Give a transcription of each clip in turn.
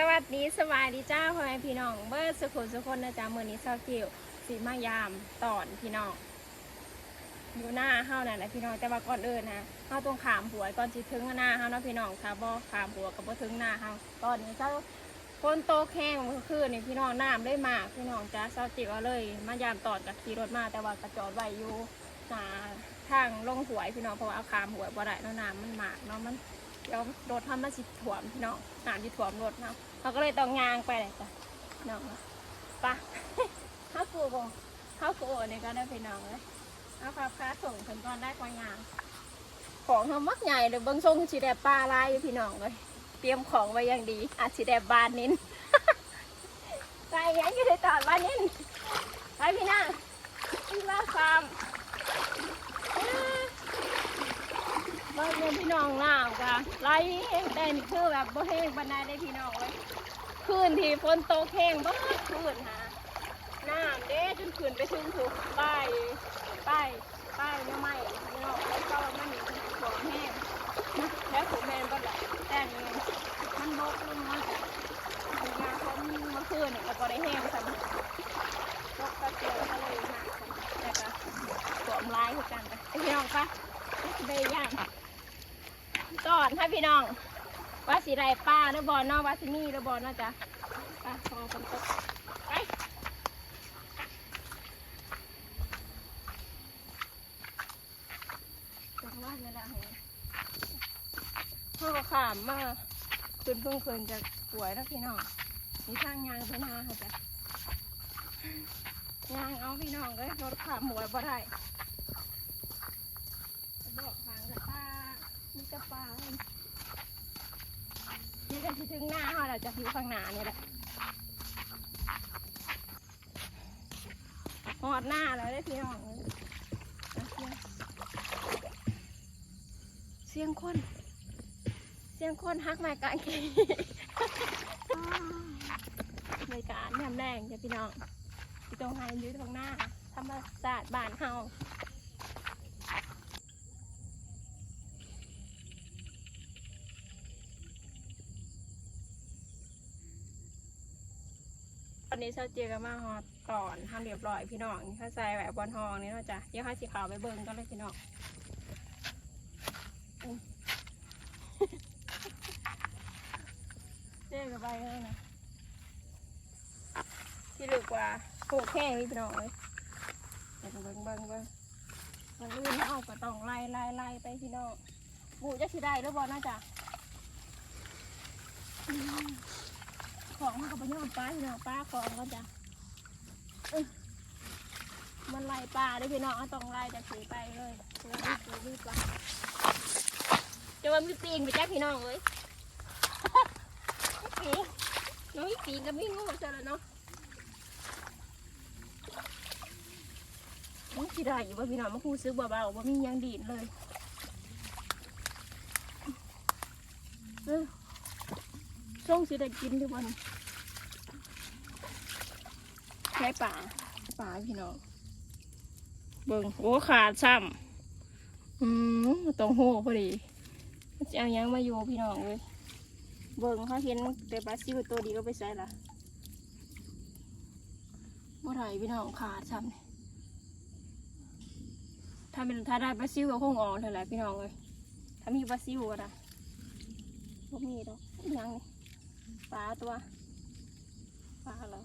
สวัสดีสวัสดีเจ้าพ่อแม่พี่น้องเบิร์ดสุขุสุคนนะจ๊ะมือนี้เศร้าเกี่ยวสีมายามตอนพี่น้องอยู่หน้าเฮานั่นแหละพี่น้องแต่ว่าก่อนอื่นนะเฮาต้องขามหัวก่อนสิถึงหน้าเฮาเนาะพี่น้องถ้าบ่ขามหัวก็บ่ถึงหน้าเฮาตอนนี้เจ้าคนโตแข้งเมื่อคืนนี่พี่น้องน้ำได้มากพี่น้องจ้าเศร้าจิ๋วเอาเลย มายามตอนกับขี่รถมาแต่ว่ากระจอดไว้อยู่หนาทางลงหวยพี่น้องเพราะว่าเอาขามหัวบ่ได้เนาะน้ำมันมากเนาะมันเดี๋ยวรถทำมาสิถ่วมพี่น้องน้ำที่ถ่วมรถเนาะ เขาก็เลยต้องยางไปเลยจ้ะน้องอะไปะข้าวกูบข้าวกูนี่ก็ได้พี่น้องเลยเอาครับค้าส่งถึงก่อนได้กว่ายาง ของเขามักใหญ่เลยบิ้งทรงสีแดงปลาลายพี่น้องเลยเตรียมของไว้อย่างดีอาจสีแดงบานนินใจยังก็ได้ตอดบานนินไปพี่น้องพี่ว่าความ บ้านเมืองพี่น้องน้ำกะไรแหลได้นี่คือแบบบ่แห้งบันไดได้พี่น้องเลยคืนที่ฝนตกแห้งบ้คืนหาน้ำเด้จนขืนไปถึงถูกป้ายป้ายป้ายเนี่ยไม่เนาะแล้วก็มันมีหัวแห้งแล้วผมแมนก็แบบแต่นี่มันบกลงมาจากมีงาเขาเมื่อคืนเนี่ยก็ได้แห้งสัมบกกระเจียวทะเลหนักแต่ก็สวมลายคือกันไปพี่น้องปะเบย่าง ตอนให้พี่น้อง ว่าสีไรป้าหรือบอลนาะว่าสีนี่หรือบอลนาะจ๊ะไปพอคนตกไปจังวัดนี่แหละเหรอพ่อขามมาคืนเพิ่งคืนจะป่วยแล้วพี่น้องมีทางยางไปนาค่ะจ้ะยางเอาพี่น้องเลยรถขามหวยบ่ได้จะบอกทางกับป้ามีจะปลาเลยนี่กันที่ถึ งหน้าเขาเราจะอยู่ข้างหน้านี่แหละหอดหน้าแล้วได้พี่น้องเลยอะเดี๋ยวเสียงคน เสียงคนฮักไม่กันกีไม่การแนมแรงจ้ะพี่น้องที่ตรงไฮยืดตรงหน้าธรรมศาสตร์บ้านเฮา อนนี้เชาเจียกันมาฮอดก่อนทำเรียบร้อยพี่น้องนี่เขาใส่แบบบอลทองนี่เนาะจ้ะเดี๋ยวเขาสีขาวไปเบิ่งก็เลยพี่น้องเจ๊กับใบเลยนะที่ลึกกว่าโขกแข้งนี่พี่น้องเลยเดี๋ยวเบิ่งเบิ่งเบิ่งมันอื่นเอาก็ต้องไล่ไล่ไล่ไปพี่น้องหมูจะสิได้หรือบอน่าจะ ของมันก็ไปย่อมปลาพี่น้องปลาของก็จะมันไล่ปลาเด้วยพี่น้องต้องไล่จากสีไปเลยเพื่อที่จะรีบปจะว่ามีปีนไปแจ้พี่น้องเลยปีน้อยปีนกับมีงูซะแล้วเนาะมันสิได้อยู่บ่พี่น้องมันคูซื้อเบาๆบ่มียังดีดเลยเออ ช่วงสิได้กินทุกวันใช้ป่าป่าพี่น้องเบิ่งโอ้ขาดซ้ำอืมตรงหูพอดีจะเอายังมาอยู่พี่น้องเลยเบิ่งเขาเห็นแต่ปลาซิวตัวดีก็ไปใส่ละบ่ได้พี่น้องขาดซ้ำนี่ถ้าเป็นถ้าได้ปลาซิวก็คงออกเท่าไหร่พี่น้องเลยถ้ามีปลาซิวก็ได้บ่มีดอกอิหยังนี่ ปลาตัวปลาเหรอ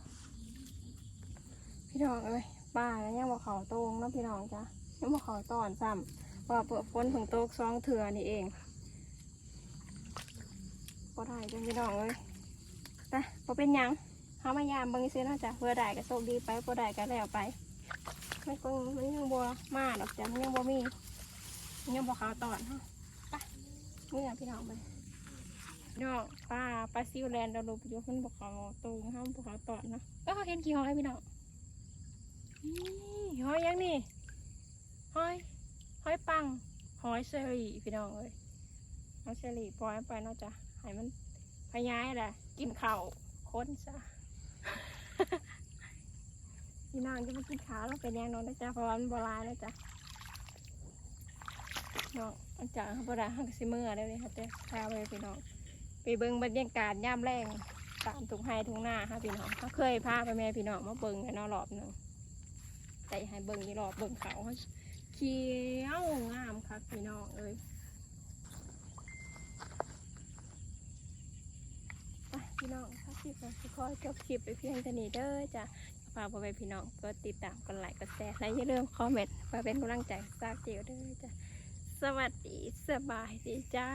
พี่น้องเอ้ยปลาแล้วยังบ่เขาโตงเนาะพี่น้องจ้ะยังบ่เขาตอนซ้ำว่าเปิดฝนถึงโตกสองเถื่อนี่เองพอได้จังพี่น้องเลยไปพอเป็นยังเขามายามบิ่งซื้อนะจ๊ะเพื่อได้ก็โชคดีไปพอได้ก็แล้วไปไม่คงมันยังบัวมาดอกจ้ะมันยังบัวมียังบัวขาวตอนฮะไปเมื่อพี่น้องไป น้องป้าปลาซิวแลนด์เราดูไปดูมันบัวขาตรงห้ามบัวขาตอนนะก็เขาเห็นกี่หอยพี่น้องหอยยังนี่หอยหอยปังหอยเซอรี่พี่น้องเลยเอาเชอรี่ปล่อยไปเนาะจ้ะให้มันพยายแหละกินเข้าค้นซะพี่น้องจะมากินขาแล้วเป็นยังนอนนะจ๊ะเพราะว่ามันโบราณนะจ๊ะน้องอาจารย์เขาโบราณเขาก็สิเมื่อได้เลยค่ะเจ้าพาไปพี่น้อง ไปเบิ่งบรรยากาศยามแรงตามทุงไห้ทุงหน้าค่ะพี่น้องเขาเคยพาไปแม่พี่น้องมาเบิ่งกันนาะรอบหนึ่งแต่ให้เบิ่งนี่รอบเบิ่งเขาเขียวงามค่ะพี่น้องเอ้ยไปพี่น้องถ้าคลิปนี้ขอจบคลิปไปเพียงเท่านี้เด้อจ้ะฝากพ่อแม่พี่น้องก็ติดตามกันไลค์กดแชร์และอย่าลืมคอมเมนต์เพื่อเป็นกำลังใจสางเจียวเด้อจ้ะสวัสดีสบายดีจ้า